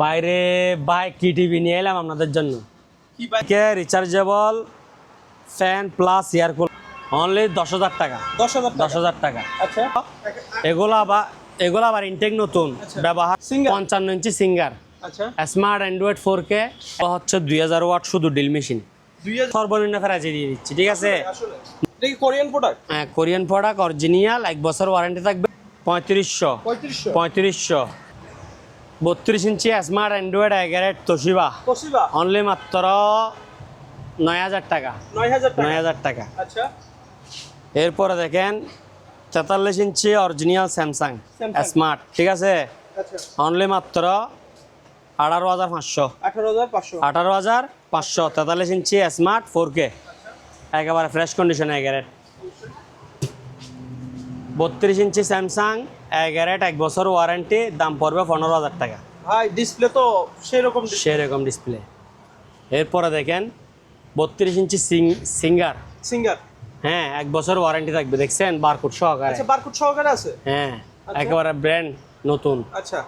বাইরে বাই কি টিভি নিয়ে এলাম আপনাদের জন্য? কে rechargeable fan plus air cooler only দশ হাজার টাকা। দশ হাজার দশ হাজার টাকা। আচ্ছা। এগুলো আবার এগুলো আবার ইনটেক নতুন ব্যবহার Singer? পঞ্চান্ন ইঞ্চি সিঙ্গার আচ্ছা। স্মার্ট অ্যান্ড্রয়েড ফোর কে হচ্ছে দুই হাজার ওয়াট শুধু ডিল মেশিন সর্বনিম্ন প্রাইজে দিয়ে দিচ্ছি ঠিক আছে? কোরিয়ান প্রোডাক্ট হ্যাঁ কোরিয়ান প্রোডাক্ট অরিজিনিয়াল এক বছর ওয়ারেন্টি থাকবে। পঁয়ত্রিশশো। পঁয়ত্রিশশো। বত্রিশ ইঞ্চি স্মার্ট অ্যান্ড্রয়েড এগারেট তোশিবা তোশিবা অনলি মাত্র নয় হাজার টাকা। নয় হাজার টাকা? আচ্ছা। এরপরে দেখেন তেতাল্লিশ ইঞ্চি অরিজিনাল স্যামসাং স্মার্ট ঠিক আছে? আচ্ছা। অনলি মাত্র আঠারো হাজার পাঁচশো। আঠারো হাজার পাঁচশো। আঠারো হাজার পাঁচশো। তেতাল্লিশ ইঞ্চি স্মার্ট ফোর কে একেবারে ফ্রেশ কন্ডিশনে এগারেট বত্রিশ ইঞ্চি স্যামসাং এগারেট এক বছর ওয়ারেন্টি দাম পড়বে পনেরো হাজার টাকা। ভাই ডিসপ্লে তো সেরকম সেরকম ডিসপ্লে এরপরে দেখেন বত্রিশ ইঞ্চি সিং সিঙ্গার। সিঙ্গার? হ্যাঁ এক বছর ওয়ারেন্টি থাকবে দেখছেন? বারকোড সহকারে। আচ্ছা বারকোড সহকারে আছে? হ্যাঁ একেবারে ব্র্যান্ড নতুন। আচ্ছা।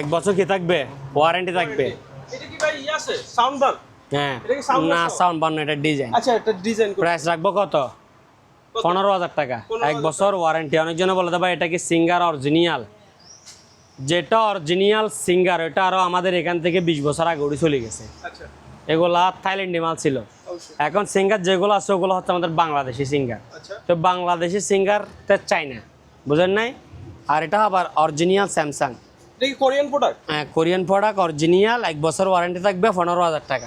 এক বছর কি থাকবে? ওয়ারেন্টি থাকবে। এটা কি ভাই ই আছে? Sound bar? হ্যাঁ। না সাউন্ড বান্ন এটা ডিজাইন আচ্ছা এটা ডিজাইন প্রাইস রাখব কত? পনেরো হাজার টাকা। এক বছর ওয়ারেন্টি অনেকজনে বলে দেবে এটা কি সিঙ্গার অরিজিনিয়াল যেটা অরিজিনিয়াল সিঙ্গার এটা আরও আমাদের এখান থেকে বিশ বছর আগে উড়ে চলে গেছে। আচ্ছা। এগুলা থাইল্যান্ডি মাল ছিল। এখন সিঙ্গার যেগুলো আছে ওগুলো হচ্ছে আমাদের বাংলাদেশি সিঙ্গার আচ্ছা। তো বাংলাদেশি সিঙ্গার তো চাই না বুঝেন নাই? আর এটা আবার original Samsung Korean product Korean product original এক বছর ওয়ারেন্টি থাকবে পনেরো হাজার টাকা।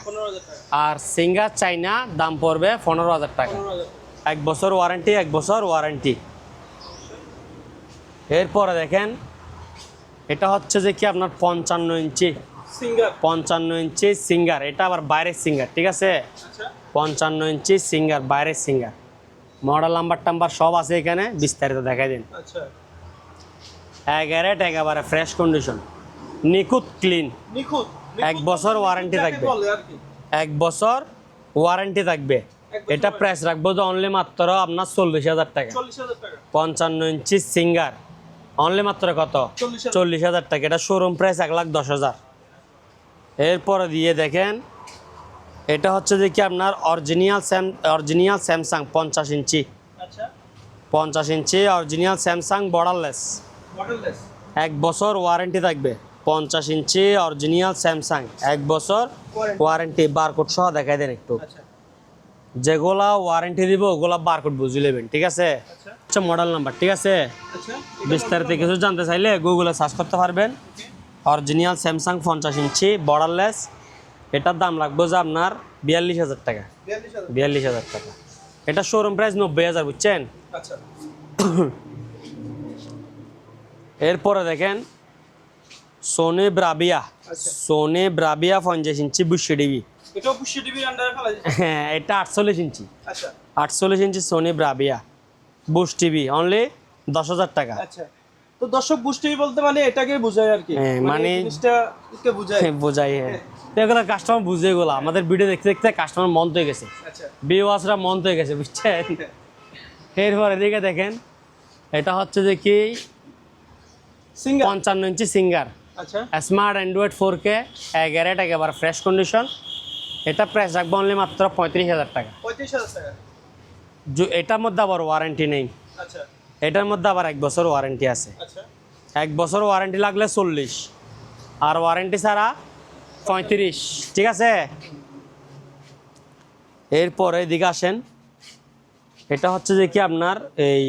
আর সিঙ্গার চাইনা দাম পড়বে পনেরো হাজার টাকা। এক বছর ওয়ারেন্টি এক বছর ওয়ারেন্টি। এরপরে দেখেন এটা হচ্ছে যে কি আপনার পঞ্চান্ন ইঞ্চি। সিঙ্গার পঞ্চান্ন ইঞ্চি সিঙ্গার এটা আবার বাইরের সিঙ্গার ঠিক আছে? আচ্ছা। পঞ্চান্ন ইঞ্চি সিঙ্গার বাইরের সিঙ্গার মডেল নাম্বার টাম্বার সব আছে এখানে বিস্তারিত দেখাই দিন। আচ্ছা। এগারেট একেবারে ফ্রেশ কন্ডিশন নিখুঁত ক্লিন নিখুঁত এক বছর ওয়ারেন্টি থাকবে। এক বছর ওয়ারেন্টি থাকবে। এটা প্রাইস রাখব তো অনলি মাত্র আপনার চল্লিশ হাজার টাকা। পঞ্চান্ন ইঞ্চি সিঙ্গার। অনলি মাত্র কত? চল্লিশ হাজার টাকা। এটা শোরুম প্রাইস এক লাখ দশ হাজার। এরপরে দিয়ে দেখেন এটা হচ্ছে যে কি আপনার অরিজিনিয়াল স্যাম অরিজিনিয়াল স্যামসাং পঞ্চাশ ইঞ্চি। আচ্ছা। পঞ্চাশ ইঞ্চি অরিজিনিয়াল স্যামসাং বর্ডারলেস এক বছর ওয়ারেন্টি থাকবে। পঞ্চাশ ইঞ্চি অরিজিনিয়াল স্যামসাং এক বছর ওয়ারেন্টি বারকোড সহ দেখাই দেন একটু। আচ্ছা। যেগুলা ওয়ারেন্টি দিব ওগুলা বারকোড বুঝে নেবেন ঠিক আছে? আচ্ছা। আচ্ছা মডেল নাম্বার ঠিক আছে? আচ্ছা। বিস্তারিত কিছু জানতে চাইলে গুগলে সার্চ করতে পারবেন। অরিজিনাল স্যামসাং পঞ্চাশ ইঞ্চি বর্ডারলেস এটার দাম লাগবে যে আপনার বিয়াল্লিশ হাজার টাকা। বিয়াল্লিশ হাজার। টাকা। এটা শোরুম প্রাইস নব্বই হাজার বুঝছেন? আচ্ছা। এরপরে দেখেন সোনি ব্রাবিয়া আচ্ছা। সোনি ব্রাবিয়া পঞ্চাশ ইঞ্চি বুশি ডিবি। এটাও পুষ্টি টিভির আন্ডারে ফেলা যায় হ্যাঁ এটা আটচল্লিশ ইঞ্চি। আচ্ছা। আটচল্লিশ inch Sony Bravia Bush TV only দশ হাজার টাকা। আচ্ছা। তো দর্শক বুঝতে বলতে মানে এটাকে বোঝায় আর কি। হ্যাঁ, মানে মানে- এই জিনিসটা কে বোঝায়? বোঝাই হ্যাঁ। এগুলো কাস্টমার বুঝে এগুলো আমাদের ভিডিও দেখতে দেখতে কাস্টমার মন তো গেছে। আচ্ছা। বিওয়াসরা মন তো গেছে বুঝছেন? এরপর এদিকে দেখেন এটা হচ্ছে যে কি? পঞ্চান্ন ইঞ্চি সিঙ্গার আচ্ছা। স্মার্ট অ্যান্ড্রয়েড ফোর কে এগারেট একেবারে ফ্রেশ কন্ডিশন এটা প্রাইস রাখব অনলি মাত্র পঁয়ত্রিশ হাজার টাকা। এটার মধ্যে আবার ওয়ারেন্টি নেই। আচ্ছা। এটার মধ্যে আবার এক বছর ওয়ারেন্টি আছে। আচ্ছা। এক বছর ওয়ারেন্টি লাগলে চল্লিশ। আর ওয়ারেন্টি ছাড়া পঁয়ত্রিশ। ঠিক আছে? এরপর এদিকে আসেন। এটা হচ্ছে যে কি আপনার এই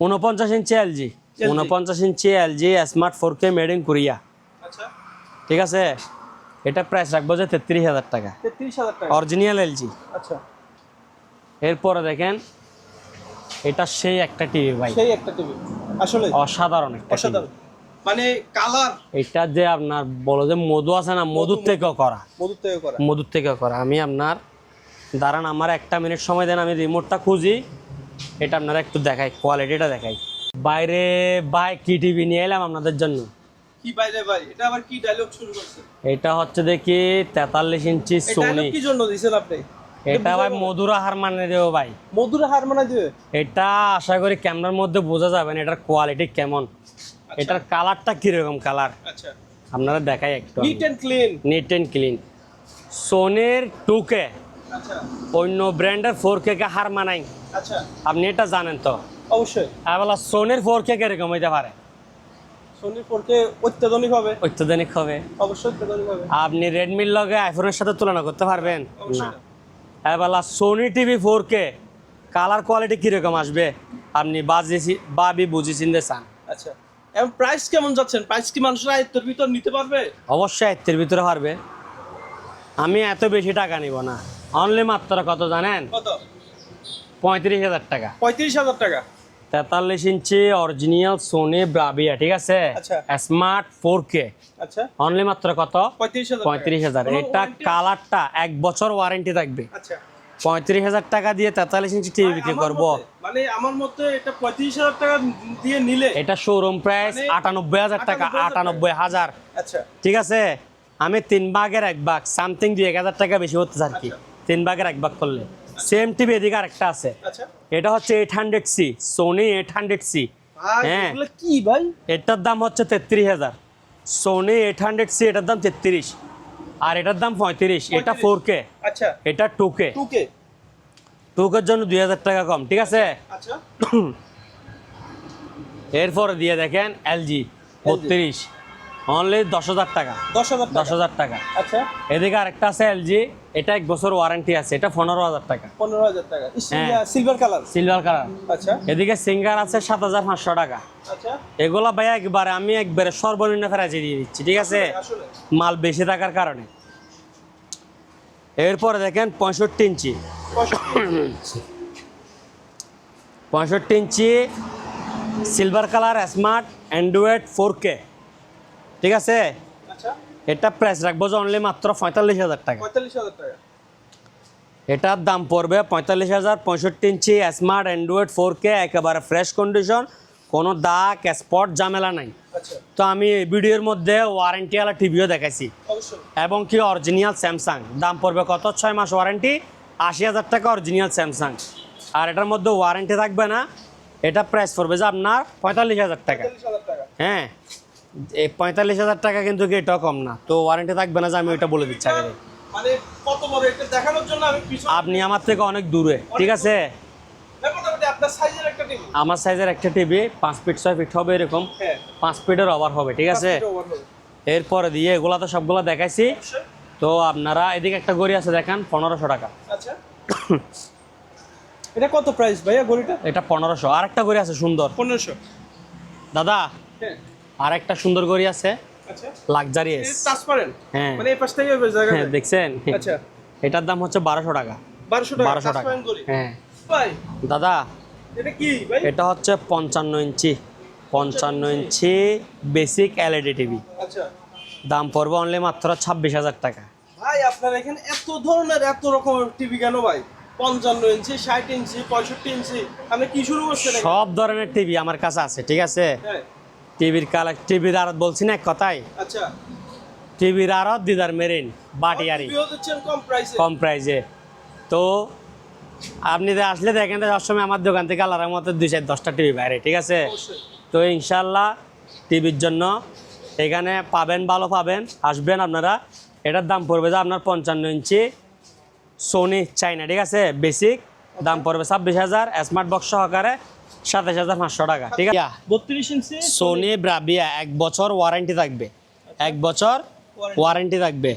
উনপঞ্চাশ ইঞ্চি এলজি উনপঞ্চাশ inch LG smart four K made in Korea ঠিক আছে? এটা প্রাইস রাখব যে তেত্রিশ হাজার টাকা। তেত্রিশ হাজার টাকা। অরিজিনাল এলজি আচ্ছা। এরপরে দেখেন এটা সেই একটা টিভি ভাই। সেই একটা টিভি আসলে অসাধারণ একটা অসাধারণ। মানে কালার এটা যে আপনার বলো যে মধু আছে না মধুর থেকেও করা। মধুর থেকে করা। মধুর থেকেও করা। আমি আপনার দাঁড়ান আমার একটা মিনিট সময় দেন আমি রিমোটটা খুঁজি। এটা আপনারা একটু দেখাই কোয়ালিটিটা দেখাই। বাইরে বাই কি টিভি নিয়ে এলাম আপনাদের জন্য? কি বাইরে ভাই এটা আবার কি ডায়লগ শুরু করছে? এটা হচ্ছে দেখি তেতাল্লিশ ইঞ্চি সোনি। কি জন্য দিছেন আপনি? এটা ভাই মধুর হার মানে দেবো ভাই। মধুর হার মানে দিবে? এটা আশা করি ক্যামেরার মধ্যে বোঝা যাবে না এটার কোয়ালিটি কেমন। এটার কালারটা কীরকম কালার আচ্ছা। আপনারা দেখাই একটু neat and clean neat and clean সোনির টুকে আচ্ছা। অন্য ব্র্যান্ডের ফোর কে হার মানাই। আচ্ছা। আপনি এটা জানেন তো? অবশ্যই। আবার সোনির ফোর কে কীরকম হইতে পারে? সোনির ফোরকে অত্যাধুনিক হবে? অত্যাধুনিক হবে। অবশ্যই অত্যাধুনিক হবে। আপনি রেডমির লগে আইফোনের সাথে তুলনা করতে পারবেন? না। না। Sony TV four K colour quality কীরকম আসবে? আপনি বাজি বাবি বুঝি চিনতে চান। আচ্ছা। এবং প্রাইস কেমন যাচ্ছেন? প্রাইস কি মানুষের আয়ত্তের ভিতর নিতে পারবে? অবশ্যই আয়ত্তের ভিতরে পারবে। আমি এত বেশি টাকা নিব না। অনলি মাত্র কত জানেন? কত? পঁয়ত্রিশ হাজার টাকা। পঁয়ত্রিশ হাজার টাকা। তেতাল্লিশ ইঞ্চি অরিজিনাল সোনি ব্রাবিয়া ঠিক আছে? আচ্ছা। স্মার্ট ফোর কে আচ্ছা। অনলি মাত্র কত? পঁয়ত্রিশ হাজার। এটা কালারটা এক বছর ওয়ারেন্টি থাকবে। আচ্ছা। পঁয়ত্রিশ হাজার টাকা দিয়ে তেতাল্লিশ ইঞ্চি টিভি বিক্রি করব। মানে আমার মতে এটা পঁয়ত্রিশ হাজার টাকা দিয়ে নিলে এটা শোরুম প্রাইস মানে আটানব্বই হাজার টাকা 98,000 আটানব্বই হাজার। আচ্ছা। ঠিক আছে? আমি তিন ভাগের এক ভাগ সামথিং দুই এক হাজার টাকা বেশি হতে আর কি? আচ্ছা। তিন ভাগের এক ভাগ করলে। সেম টিভি এদিকে আরেকটা আছে। আচ্ছা। এটা হচ্ছে eight hundred C Sony eight hundred C হ্যাঁ। কি ভাই? এটার দাম হচ্ছে তেত্রিশ হাজার। সোনি এইট হান্ড্রেড সি এটার দাম তেত্রিশ। আর এটার দাম পঁয়ত্রিশ এটা 35 ফোর কে আচ্ছা। এটা two K two K two কের জন্য দুই হাজার টাকা কম ঠিক আছে? আচ্ছা। এরপরে দিয়ে দেখেন এলজি বত্রিশ। অনলি দশ হাজার টাকা। দশ হাজার দশ হাজার টাকা। আচ্ছা। এদিকে আরেকটা আছে এলজি এটা এক বছর ওয়ারেন্টি আছে এটা পনেরো হাজার টাকা। পনেরো হাজার টাকা। হ্যাঁ। সিলভার কালার সিলভার কালার আচ্ছা। এদিকে সিঙ্গার আছে সাত হাজার পাঁচশো টাকা। আচ্ছা। এগুলা ভাই একবারে আমি একবারে সর্বনিম্ন ফেরাইছে দিয়ে দিচ্ছি ঠিক আছে? মাল বেশি থাকার কারণে। এরপরে দেখেন পঁয়ষট্টি ইঞ্চি। পঁয়ষট্টি। পঁয়ষট্টি inch silver colour smart Android four K ঠিক আছে? আচ্ছা। এটা প্রাইস রাখব যে অনলি মাত্র পঁয়তাল্লিশ হাজার টাকা। পঁয়তাল্লিশ হাজার টাকা। এটার দাম পড়বে পঁয়তাল্লিশ হাজার পঁয়ষট্টি inch smart Android four K একেবারে ফ্রেশ কন্ডিশন কোনো দাগ স্পট ঝামেলা নাই। আচ্ছা। তো আমি এই ভিডিওর মধ্যে ওয়ারেন্টিওয়ালা টিভিও দেখাইছি। এবং কি অরিজিনাল স্যামসাং দাম পড়বে কত? ছয় মাস ওয়ারেন্টি আশি হাজার টাকা অরিজিনাল স্যামসাং আর এটার মধ্যে ওয়ারেন্টি থাকবে না এটা প্রাইস পড়বে যে আপনার পঁয়তাল্লিশ হাজার টাকা। হ্যাঁ। এই পঁয়তাল্লিশ হাজার টাকা কিন্তু কি এটাও কম না। তো ওয়ারেন্টি থাকবে না যে আমি ওইটা বলে দিচ্ছি আগে। মানে এটা আপনি আমার থেকে অনেক দূরে ঠিক আছে? আমার সাইজের একটা টিভি পাঁচ ফিট ছয় ফিট হবে এরকম। হ্যাঁ। পাঁচ ফিটের ওভার হবে ঠিক আছে। এরপরে দিয়ে এগুলা তো সবগুলো দেখাইছি। তো আপনারা এদিকে একটা গড়ি আছে দেখেন পনেরোশো টাকা। আচ্ছা। এটা কত প্রাইস ভাইয়া গড়িটা? এটা পনেরোশো। আর একটা গড়ি আছে সুন্দর। পনেরোশো। দাদা হ্যাঁ। আর একটা সুন্দর গড়ি আছে। আচ্ছা। লাক্সারিয়াস ট্রান্সপারেন্ট হ্যাঁ। মানে এই পাশ থেকে ওই জায়গা হ্যাঁ দেখছেন? আচ্ছা। এটার দাম হচ্ছে বারোশো টাকা। বারোশো টাকা হ্যাঁ। ভাই। দাদা এটা কি ভাই? এটা হচ্ছে পঞ্চান্ন ইঞ্চি। পঞ্চান্ন ইঞ্চি। বেসিক এলইডি টিভি আচ্ছা। দাম পড়বে অনলি মাত্র ছাব্বিশ হাজার টাকা। ভাই আপনার এখানে এত ধরনের এত রকমের টিভি কেন ভাই? পঞ্চান্ন ইঞ্চি ষাট ইঞ্চি পঁয়ষট্টি ইঞ্চি। আপনি কি শুরু করছেন সব ধরনের টিভি আমার কাছে আছে ঠিক আছে? হ্যাঁ। টিভির কালার টিভির আড়ত বলছি না এক কথাই আচ্ছা। টিভির আড়ত দিদার মেরিন বাটিয়ারি। কম প্রাইসে তো আপনি যে আসলে দেখেন সবসময় আমার দোকান থেকে আলাদার মতো দুই চার দশটা টিভি বাইরে ঠিক আছে? তো ইনশাল্লাহ টিভির জন্য এখানে পাবেন ভালো পাবেন আসবেন আপনারা। এটার দাম পড়বে যে আপনার পঞ্চান্ন ইঞ্চি সোনি চাইনা ঠিক আছে? বেসিক দাম পড়বে ছাব্বিশ হাজার স্মার্ট বক্স সহকারে সাতাশ হাজার পাঁচশো টাকা ঠিক আছে? বত্রিশ ইঞ্চি সোনি ব্রাবিয়া এক বছর ওয়ারেন্টি থাকবে। এক বছর ওয়ারেন্টি থাকবে।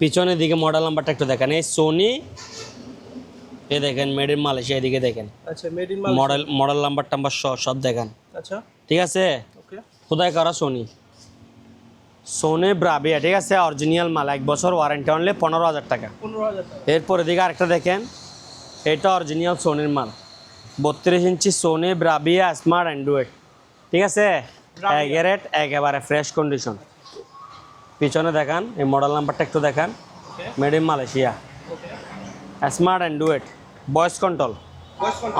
পিছনের দিকে মডেল নাম্বারটা একটু দেখেন। এই সোনি এ দেখেন মেড ইন মালয়েশিয়া এদিকে দেখেন। আচ্ছা made in model model number টাম্বার সব দেখেন। আচ্ছা। ঠিক আছে? খোদাই করা সোনি সোনি ব্রাবিয়া ঠিক আছে? অরিজিনাল মাল এক বছর ওয়ারেন্টি অনলি পনেরো হাজার টাকা। পনেরো হাজার এরপরে দিকে আরেকটা দেখেন। এটা অরিজিনাল সোনির মাল। বত্রিশ inch Sony Bravia smart Android ঠিক আছে। এগারেট একেবারে ফ্রেশ কন্ডিশন পিছনে দেখান এই মডেল নাম্বারটা একটু দেখান। Made in Malaysia smart Android voice control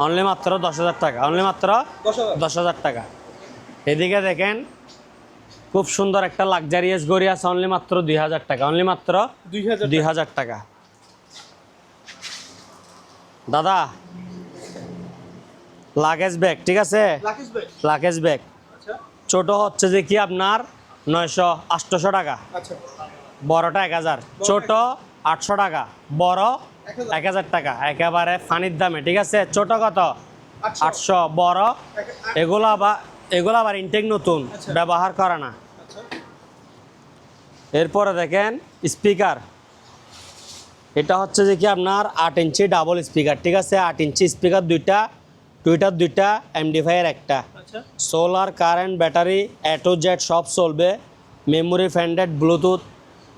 only মাত্র দশ হাজার টাকা। অনলি মাত্র দশ হাজার। টাকা। এদিকে দেখেন খুব সুন্দর একটা লাক্সারিয়াস গড়ি আছে অনলি মাত্র দুই হাজার টাকা। অনলি মাত্র দুই হাজার টাকা। দাদা লাগেজ ব্যাগ ঠিক আছে? লাগেজ ব্যাগ আচ্ছা। ছোট হচ্ছে যে কি আপনার? নয়শো আটশোশো টাকা। আচ্ছা। বড়টা এক হাজার। ছোট আটশো টাকা। বড় এক হাজার। টাকা। একেবারে ফানির দামে ঠিক আছে? ছোট কত? আটশো। বড়? এগুলো আবার এগুলো আবার ইনটেক নতুন আচ্ছা। ব্যবহার করে না। এরপরে দেখেন স্পিকার এটা হচ্ছে যে কি আপনার আট ইঞ্চি ডাবল স্পিকার ঠিক আছে? আট ইঞ্চি স্পিকার দুইটা। টুইটার দুইটা এমডিফাইয়ের একটা। আচ্ছা। সোলার কারেন্ট ব্যাটারি অ্যাটো জেট সব চলবে। মেমোরি ফ্যান্ডেড ব্লুটুথ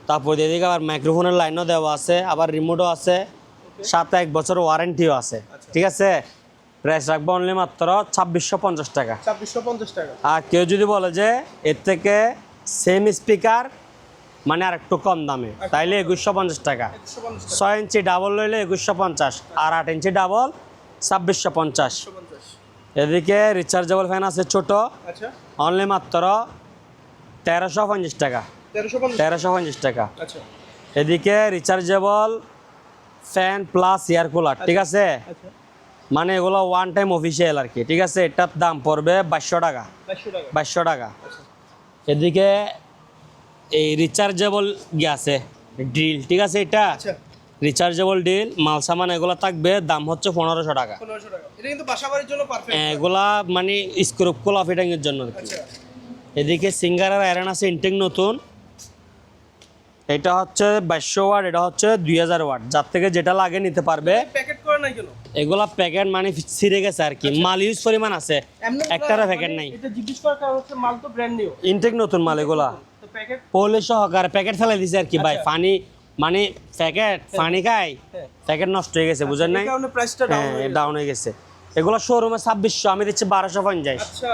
তারপর এদিকে আবার মাইক্রোফোনের লাইনও দেওয়া আছে আবার রিমোটও আছে। সাথে এক বছর ওয়ারেন্টিও আছে। ঠিক আছে? প্রাইস রাখব অনলি মাত্র ছাব্বিশশো পঞ্চাশ টাকা। ছাব্বিশশো পঞ্চাশ টাকা। আর কেউ যদি বলে যে এর থেকে সেম স্পিকার মানে আর একটু কম দামে তাইলে একুশশো পঞ্চাশ টাকা। পঞ্চাশ টাকা। ছয় ইঞ্চি ডাবল লইলে একুশশো পঞ্চাশ। আর আট ইঞ্চি ডাবল ছাব্বিশশো পঞ্চাশ। এদিকে রিচার্জেবল ফ্যান আছে ছোট। আচ্ছা। অনলি মাত্র তেরোশো পঞ্চাশ টাকা। তেরোশো পঞ্চাশ। টাকা। আচ্ছা। এদিকে rechargeable fan plus air cooler ঠিক আছে? আচ্ছা। মানে এগুলো ওয়ান টাইম অফিসিয়াল আর কি ঠিক আছে? এটার দাম পড়বে বাইশশো টাকা। বাইশশো টাকা। আচ্ছা। এদিকে এই রিচার্জেবল ইয়ে আছে ড্রিল ঠিক আছে এটা? আচ্ছা। রিচার্জেবল ডিল মাল সামান এগুলো থাকবে দাম হচ্ছে পনেরোশো টাকা। পারফেক্ট এগুলা মানে স্ক্রুপ কোলা ফিটিংয়ের জন্য আর কি। আচ্ছা। এদিকে সিঙ্গারের আয়রন আছে ইনটেক নতুন। এটা হচ্ছে বাইশশো ওয়াট এটা হচ্ছে দুই হাজার ওয়াট। যার থেকে যেটা লাগে নিতে পারবে। প্যাকেট এগুলা প্যাকেট মানে ছিঁড়ে গেছে আর কি। মাল ইউজ পরিমাণ আছে। এমনি একটারও মানে প্যাকেট নাই। ইনটেক নতুন মাল এগুলা। প্যাকেট সহকারে প্যাকেট ফেলাই দিছে আর কি ভাই। আচ্ছা। পানি মানে প্যাকেট পানি খাই হ্যাঁ। প্যাকেট নষ্ট হয়ে গেছে বুঝেন নাই? কারণে প্রাইসটা ডাউন হ্যাঁ হয়ে গেছে। হয়ে এগুলো শোরুমে ছাব্বিশশো আমি দিচ্ছি বারোশো পঞ্চাশ। আচ্ছা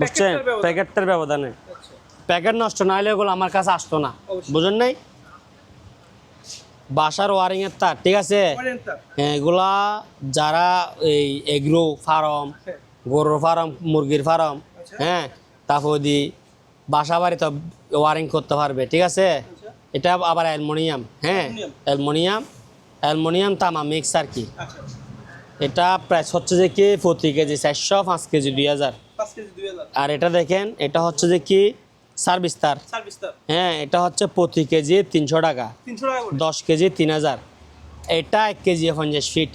বুঝছেন? প্যাকেটটার ব্যবধানে। আচ্ছা। প্যাকেট নষ্ট না হলে এগুলো আমার কাছে আসতো না বুঝেন নাই? বাসার ওয়ারিং এর তার ঠিক আছে? হ্যাঁ, এগুলা যারা এই এগ্রো ফার্ম হ্যাঁ। গরুর ফার্ম মুরগির ফার্ম আচ্ছা। হ্যাঁ তারপর দি বাসা বাড়িতে ওয়ারিং করতে পারবে ঠিক আছে? আচ্ছা। এটা আবার অ্যালমোনিয়াম হ্যাঁ? অ্যালুমিনিয়াম। অ্যালমোনিয়াম তামা মিক্স আর কি। আচ্ছা এটা প্রাইস হচ্ছে যে কি প্রতি কেজি চারশো পাঁচ কেজি দুই হাজার। আর এটা দেখেন এটা হচ্ছে যে কি সার্ভিস তার। হ্যাঁ এটা হচ্ছে প্রতি কেজি তিনশো টাকা। দশ কেজি তিন হাজার। এটা এক কেজি পঞ্চাশ ফিট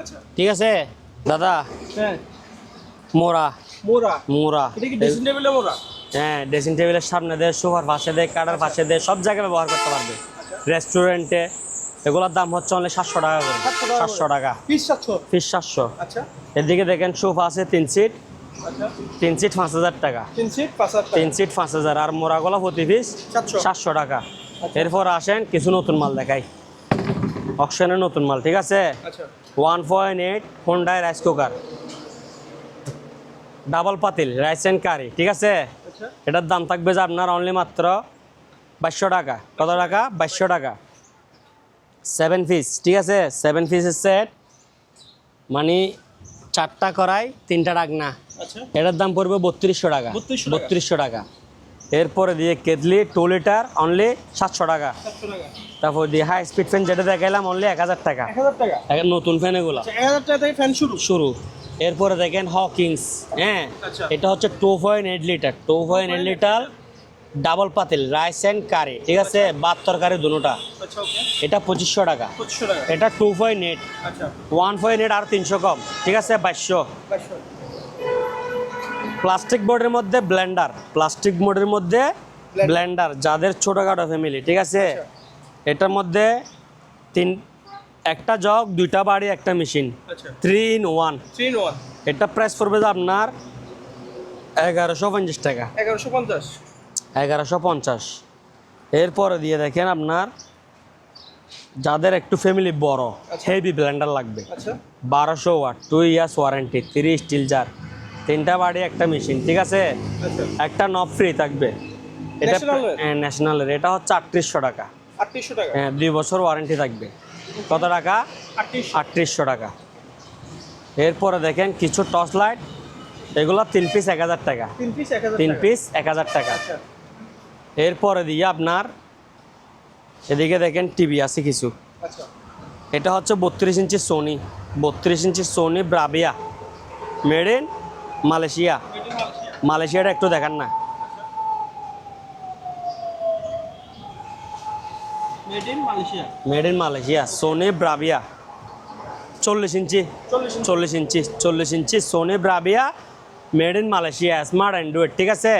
আচ্ছা। ঠিক আছে? দাদা? মোরা মোরা মোরা মোরা হ্যাঁ ড্রেসিং টেবিলের সামনে দেয় সোফার পাশে দেয় কাটার পাশে দেয় সব জায়গায় ব্যবহার করতে পারবে। রেস্টুরেন্টে এগুলোর দাম হচ্ছে অনলি সাতশো টাকা করে। 700 টাকা সাতশো টাকা। পিস সাতশো? ফিস সাতশো। আচ্ছা। এদিকে দেখেন সোফা আছে তিন সিট আচ্ছা। তিন সিট পাঁচ হাজার টাকা। তিন সিট পাঁচ হাজার আর মোরাগুলো প্রতি পিস সাতশো। টাকা। এরপর আসেন কিছু নতুন মাল দেখাই। অকশনের নতুন মাল ঠিক আছে? আচ্ছা। One point eight Hyundai rice cooker double পাতিল রাইস অ্যান্ড কারি ঠিক আছে? আচ্ছা এটার দাম থাকবে যে আপনার অনলি মাত্র বাইশশো টাকা। কত টাকা? বাইশশো টাকা। সেভেন পিস ঠিক আছে? সেভেন পিসের সেট মানে চারটা করাই তিনটা ডাকনা। আচ্ছা। এটার দাম পড়বে বত্রিশশো টাকা। বত্রিশশো টাকা। এরপরে দিয়ে কেতলি টু লিটার অনলি সাতশো টাকা। তারপর দিয়ে হাই স্পিড ফ্যান যেটা দেখাইলাম অনলি এক হাজার টাকা। এক হাজার টাকা। নতুন ফ্যান এগুলো। আচ্ছা এক হাজার টাকা থেকে ফ্যান শুরু। শুরু। এরপরে দেখেন হকিংস হ্যাঁ? আচ্ছা। এটা হচ্ছে two point eight litre two point eight litre double পাতিল রাইস অ্যান্ড কারি ঠিক আছে? ভাত তরকারি দুটোটা। আচ্ছা এটা পঁচিশশো টাকা। এটা টু পয়েন্ট এইট আচ্ছা। ওয়ান পয়েন্ট এইট আর তিনশো কম ঠিক আছে? বাইশশো। প্লাস্টিক বোর্ডের মধ্যে ব্লেন্ডার প্লাস্টিক বোর্ডের মধ্যে। ব্লেন্ডার যাদের ছোটোখাটো ফ্যামিলি ঠিক আছে? এটার মধ্যে তিন একটা জগ দুইটা বাড়ি একটা মেশিন। আচ্ছা। Three in one three in one এটা প্রাইস পড়বে আপনার এগারোশো পঞ্চাশ টাকা। এগারোশো পঞ্চাশ। এগারোশো পঞ্চাশ। এরপরে দিয়ে দেখেন আপনার যাদের একটু ফ্যামিলি বড় আচ্ছা। হেভি ব্লেন্ডার লাগবে। আচ্ছা। বারোশো watt two years warranty three steel jar তিনটা বাড়ি একটা মেশিন ঠিক আছে? আচ্ছা। একটা নব ফ্রি থাকবে। এটা ন্যাশনালের এটা হচ্ছে আটত্রিশশো টাকা। আটত্রিশশো টাকা। হ্যাঁ দুই বছর ওয়ারেন্টি থাকবে। কত টাকা? আটত্রিশশো টাকা। এরপরে দেখেন কিছু টর্চ লাইট এগুলো তিন পিস এক হাজার টাকা। তিন পিস এক হাজার টাকা। আচ্ছা। এরপরে দিয়ে আপনার এদিকে দেখেন টিভি আছে কিছু। আচ্ছা। এটা হচ্ছে বত্রিশ ইঞ্চি সোনি। বত্রিশ inch Sony Bravia. Made in Malaysia. মালয়েশিয়াটা একটু দেখান না। Made in Malaysia made in Malaysia Sony Bravia চল্লিশ ইঞ্চি। চল্লিশ ইঞ্চি চল্লিশ inch Sony Bravia made in Malaysia smart Android ঠিক আছে?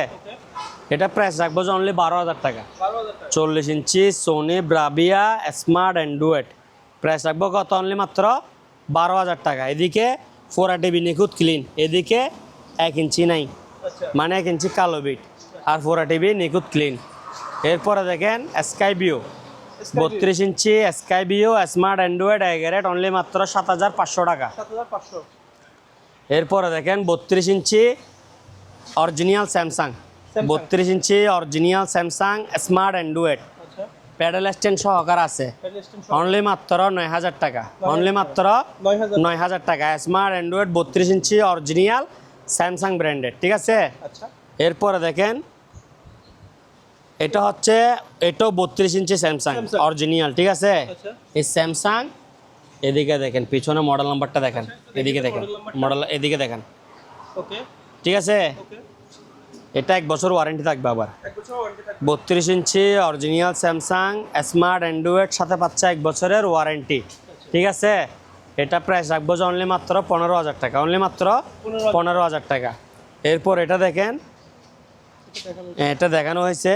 এটা প্রাইস রাখব যে অনলি বারো হাজার টাকা। চল্লিশ inch Sony Bravia smart Android price রাখব কত অনলি মাত্র? বারো হাজার টাকা। এদিকে ফোর টিভি নিখুঁত ক্লিন এদিকে এক ইঞ্চি নাই। আচ্ছা। মানে এক ইঞ্চি কালো বিট আর ফোর টিভি নিখুঁত ক্লিন এরপরে দেখেন স্কাই বিও বত্রিশ ইঞ্চি স্কাই বিও স্মার্ট অ্যান্ড্রয়েড এগারেট অনলি মাত্র সাত হাজার পাঁচশো টাকা। এরপরে দেখেন বত্রিশ ইঞ্চি অরিজিনাল স্যামসাং বত্রিশ inch original Samsung smart Android pedal stand সহকার আছে। অনলি মাত্র নয় হাজার টাকা। অনলি মাত্র নয় হাজার। নয় হাজার টাকা। স্মার্ট অ্যান্ড্রয়েড বত্রিশ ইঞ্চি অরিজিনাল স্যামসাং ব্র্যান্ডেড ঠিক আছে? আচ্ছা। এরপরে দেখেন এটা হচ্ছে এটাও বত্রিশ ইঞ্চি স্যামসাং। অরিজিনাল ঠিক আছে? আচ্ছা। এই স্যামসাং এদিকে দেখেন পিছনে মডেল নাম্বারটা দেখেন এদিকে দেখেন। মডেল এদিকে দেখেন। ওকে। ঠিক আছে? এটা এক বছর ওয়ারেন্টি থাকবে আবার। বত্রিশ inch original Samsung smart Android সাথে পাচ্ছে এক বছরের ওয়ারেন্টি ঠিক আছে? এটা প্রাইস রাখব যে অনলি মাত্র পনেরো হাজার টাকা অনলি মাত্র পনেরো হাজার। টাকা। এরপর এটা দেখেন এটা দেখানো হয়েছে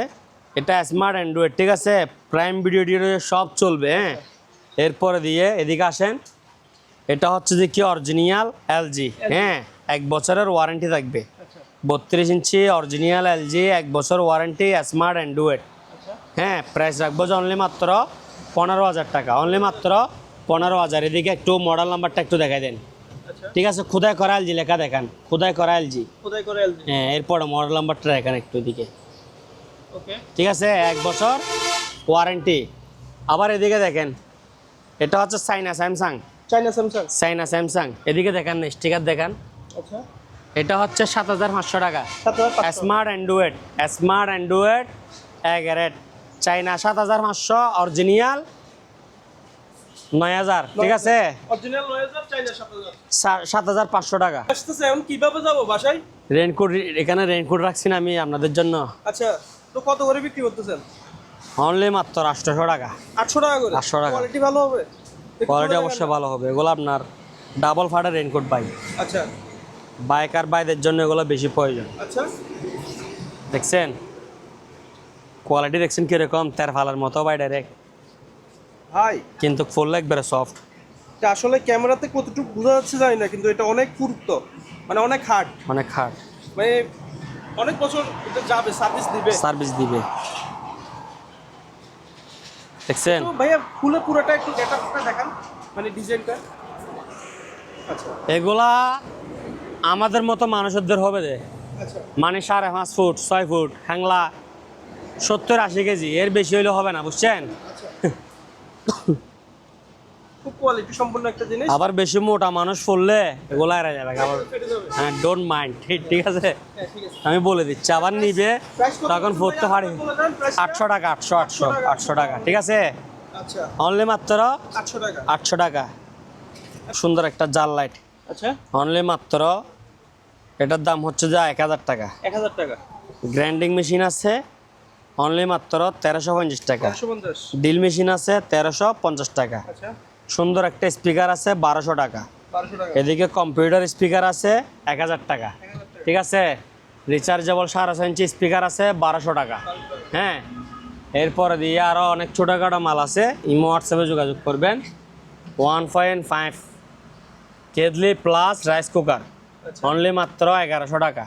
এটা স্মার্ট অ্যান্ড্রয়েড ঠিক আছে? প্রাইম ভিডিও টিডিও সব চলবে হ্যাঁ? এরপরে দিয়ে এদিকে আসেন। এটা হচ্ছে যে কি? অরিজিনাল এলজি হ্যাঁ? এক বছরের ওয়ারেন্টি থাকবে। আচ্ছা। বত্রিশ ইঞ্চি অরিজিনাল এলজি এক বছর ওয়ারেন্টি স্মার্ট অ্যান্ড্রয়েড হ্যাঁ প্রাইস রাখব যে অনলি মাত্র পনেরো হাজার টাকা। অনলি মাত্র পনেরো হাজার। এদিকে একটু মডেল নাম্বারটা একটু দেখাই দেন। আচ্ছা। ঠিক আছে খুদাই করা এলজি লেখা দেখান। খুদাই করা এলজি হ্যাঁ এরপরে মডেল নাম্বারটা দেখান একটু এদিকে। ঠিক আছে এক বছর ওয়ারেন্টি আবার এদিকে দেখেন এটা হচ্ছে China Samsung China Samsung China Samsung এদিকে দেখান স্টিকার দেখান। আচ্ছা। এটা হচ্ছে সাত হাজার পাঁচশো টাকা। স্মার্ট অ্যান্ড্রয়েড স্মার্ট অ্যান্ড্রয়েড এগারেট চাইনা সাত হাজার পাঁচশো অরিজিনাল নয় হাজার ঠিক আছে? সাত হাজার। পাঁচশো টাকা। কীভাবে যাব বাসায়? রেনকোট এখানে রেনকোট রাখছি না আমি আপনাদের জন্য। আচ্ছা। তো কত করে বিক্রি করতেছেন? অনলি মাত্র আটশোশো টাকা। আটশো টাকা করে? 800 টাকা। কোয়ালিটি ভালো হবে? কোয়ালিটি অবশ্যই ভালো হবে। এগুলো আপনার ডাবল ফাটার রেনকোট বাইক আচ্ছা। বাইক আর বাইদের জন্য এগুলো বেশি প্রয়োজন। আচ্ছা। দেখছেন? কোয়ালিটি দেখছেন কীরকম? তের ফালার মতো বাই ডাইরেক্ট ভাই। কিন্তু ফুল একবারে সফট এটা আসলে ক্যামেরাতে কতটুকু বোঝা যাচ্ছে জানি না কিন্তু এটা অনেক পুরুত্ব। মানে অনেক হার্ড অনেক খাট মানে অনেক বছর এটা যাবে সার্ভিস দিবে। সার্ভিস দিবে। দেখছেন? ভাইয়া ফুলে পুরোটা একটু গেটআপটা দেখান মানে ডিজাইনটা আচ্ছা। এগুলা আমাদের মতো মানুষদের হবে রে আচ্ছা। মানে সাড়ে পাঁচ ফুট ছয় ফুট হ্যাংলা সত্তর আশি কেজি এর বেশি হইলে হবে না বুঝছেন? আচ্ছা। খুব কোয়ালিটি সম্পন্ন একটা জিনিস। আবার বেশি মোটা মানুষ ফুললে এগুলা এরা যাবে আবার হ্যাঁ ডোন্ট মাইন্ড ঠিক ঠিক আছে? হ্যাঁ আমি বলে দিচ্ছি আবার নিবে তখন ফুটতে পারি? আটশো টাকা আটশো আটশো আটশো টাকা। ঠিক আছে? আচ্ছা। অনলি মাত্র আটশো টাকা। আটশো টাকা। সুন্দর একটা জাল লাইট আচ্ছা। অনলি মাত্র এটার দাম হচ্ছে যা এক হাজার টাকা। এক হাজার টাকা। গ্রাইন্ডিং মেশিন আছে অনলি মাত্র তেরোশো পঞ্চাশ টাকা। ডিল মেশিন আছে তেরোশো পঞ্চাশ টাকা। আচ্ছা। সুন্দর একটা স্পিকার আছে বারোশো টাকা। এদিকে কম্পিউটার স্পিকার আছে এক হাজার টাকা। ঠিক আছে? রিচার্জেবল সাড়ে ছয় ইঞ্চি স্পিকার আছে বারোশো টাকা। হ্যাঁ? এরপরে দিয়ে আরও অনেক ছোটোখাটো মাল আছে। ইমো হোয়াটসঅ্যাপে যোগাযোগ করবেন। ওয়ান পয়েন্ট ফাইভ কেদলি প্লাস রাইস কুকার অনলি মাত্র এগারোশো টাকা।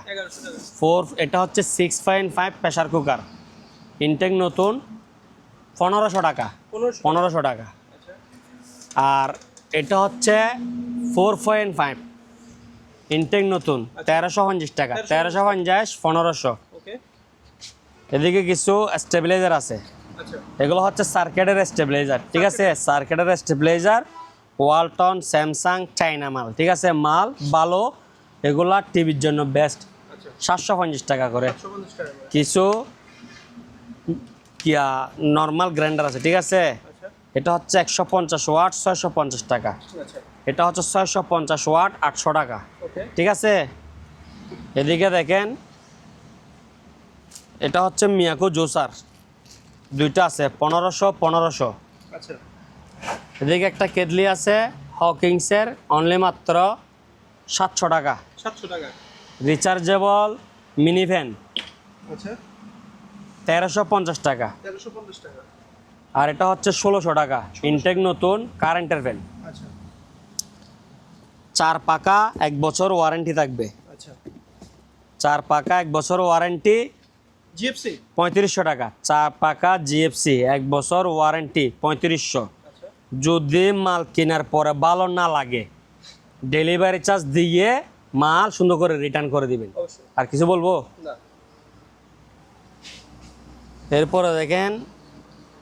ফোর এটা হচ্ছে six point five pressure cooker intact নতুন পনেরোশো টাকা। পনেরোশো টাকা। আর এটা হচ্ছে ফোর পয়েন্ট ফাইভ ইনটেক নতুন তেরোশো পঞ্চাশ টাকা। তেরোশো পঞ্চাশ। পনেরোশো। এদিকে কিছু স্টেবিলাইজার আছে। আচ্ছা। এগুলো হচ্ছে সার্কেটের স্টেবিলাইজার ঠিক আছে? সার্কেটের স্টেবিলাইজার ওয়ালটন স্যামসাং চাইনা মাল ঠিক আছে? মাল ভালো এগুলা টিভির জন্য বেস্ট আচ্ছা। সাতশো পঞ্চাশ টাকা করে। কিছু কিয়া নর্মাল গ্রাইন্ডার আছে ঠিক আছে? আচ্ছা এটা হচ্ছে একশো পঞ্চাশ ওয়াট ছয়শো পঞ্চাশ টাকা। আচ্ছা। এটা হচ্ছে ছয়শো পঞ্চাশ ওয়াট আটশো টাকা। ঠিক আছে? এদিকে দেখেন এটা হচ্ছে মিয়াকো জুসার। দুইটা আছে পনেরোশো পনেরোশো। আচ্ছা। এদিকে একটা কেদলি আছে হকিংসের অনলি মাত্র সাতশো টাকা। সাতশো টাকা। Rechargeable mini van. আচ্ছা। তেরোশো পঞ্চাশ টাকা। তেরোশো পঞ্চাশ টাকা। আর এটা হচ্ছে ষোলোশো টাকা। ইনটেক নতুন কারেন্টের ফ্যান আচ্ছা। চার পাকা এক বছর ওয়ারেন্টি থাকবে। আচ্ছা। চার পাকা এক বছর ওয়ারেন্টি জিএফসি পঁয়ত্রিশশো টাকা। চার পাকা জিএফসি এক বছর ওয়ারেন্টি পঁয়ত্রিশশো। আচ্ছা। যদি মাল কেনার পরে ভালো না লাগে ডেলিভারি চার্জ দিয়ে মাল সুন্দর করে রিটার্ন করে দিবেন। আর কিছু বলব? এরপরে দেখেন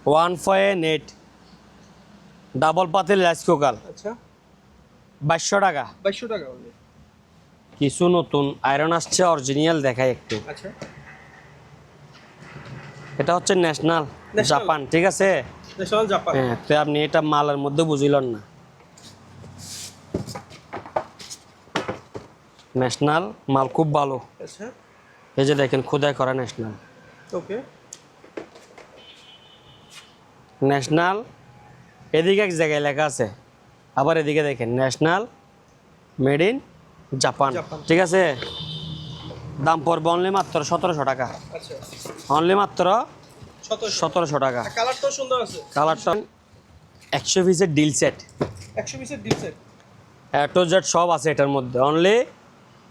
ওয়ান ফয়ে নেট ডাবল পাতিল রাইস কুকার। আচ্ছা। বাইশশো টাকা। বাইশশো টাকা কিছু নতুন আয়রন আসছে অরিজিনাল দেখায় একটু। আচ্ছা। এটা হচ্ছে ন্যাশনাল জাপান ঠিক আছে? ন্যাশনাল জাপান হ্যাঁ তো আপনি এটা মালের মধ্যে বুঝিলেন না। ন্যাশনাল মাল খুব ভালো। আচ্ছা। এই যে দেখেন খোদাই করা ন্যাশনাল ওকে ন্যাশনাল এদিকে এক জায়গায় লেখা আছে। আবার এদিকে দেখেন ন্যাশনাল মেড ইন জাপান। ঠিক আছে? দাম পড়বে অনলি মাত্র সতেরোশো টাকা। আচ্ছা। অনলি মাত্র সতেরোশো। টাকা। কালারটাও সুন্দর আছে। কালারটা একশো পিসের ডিল সেট একশো পিসের ডিপ সেট টু জেড সব আছে এটার মধ্যে। অনলি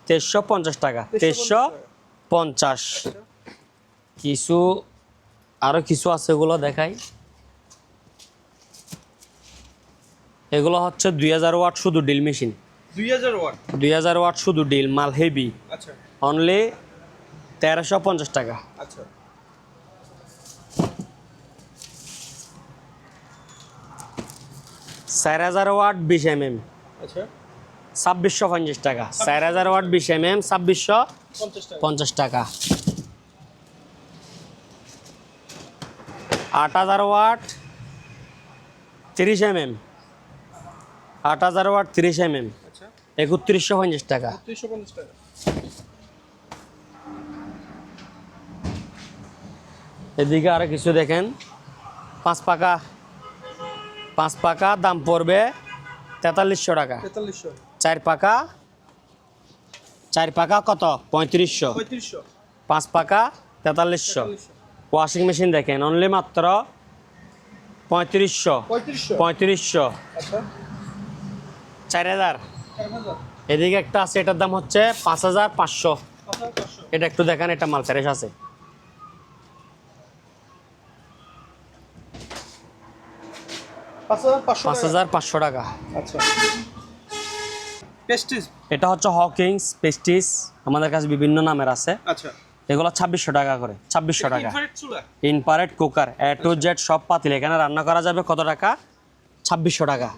তেইশশো পঞ্চাশ টাকা। তেইশশো পঞ্চাশ। কিছু আরও কিছু আছে ওগুলো দেখাই। এগুলো হচ্ছে দুই হাজার ওয়াট শুধু ডিল মেশিন। দুই হাজার ওয়াট? দুই হাজার ওয়াট শুধু ডিল মাল হেভি। আচ্ছা। অনলি তেরোশো পঞ্চাশ টাকা। আচ্ছা। চার হাজার ওয়াট বিশ এম এম আচ্ছা। ছাব্বিশশো পঞ্চাশ টাকা। চার হাজার ওয়াট বিশ এম এম ছাব্বিশশো পঞ্চাশ টাকা। পঞ্চাশ টাকা। আট হাজার ওয়াট তিরিশ এম এম আট হাজার ওয়াট তিরিশ এম এম আচ্ছা। একত্রিশশো পঞ্চাশ টাকা। এদিকে আরও কিছু দেখেন। পাঁচ পাকা পাঁচ পাকা দাম পড়বে তেতাল্লিশশো টাকা। চার পাকা চার পাকা কত? পঁয়ত্রিশশো। পাঁচ পাকা তেতাল্লিশশো। ওয়াশিং মেশিন দেখেন অনলি মাত্র পঁয়ত্রিশশো। পঁয়ত্রিশশো। পঁয়ত্রিশশো। আচ্ছা। চার হাজার। এদিকে একটা আছে এটার দাম হচ্ছে পাঁচ হাজার পাঁচশো। এটা একটু দেখেন এটা মাল আছে। পাঁচ হাজার পাঁচশো পাঁচ টাকা। আচ্ছা। পেস্টিস? এটা হচ্ছে হকিংস পেস্টিস আমাদের কাছে বিভিন্ন নামের আছে। আচ্ছা। এগুলো ছাব্বিশশো টাকা করে ছাব্বিশশো টাকা। ইনপারেট কুকার এ টু জেড সব পাতিল। এখানে রান্না করা যাবে কত টাকা? ছাব্বিশশো টাকা।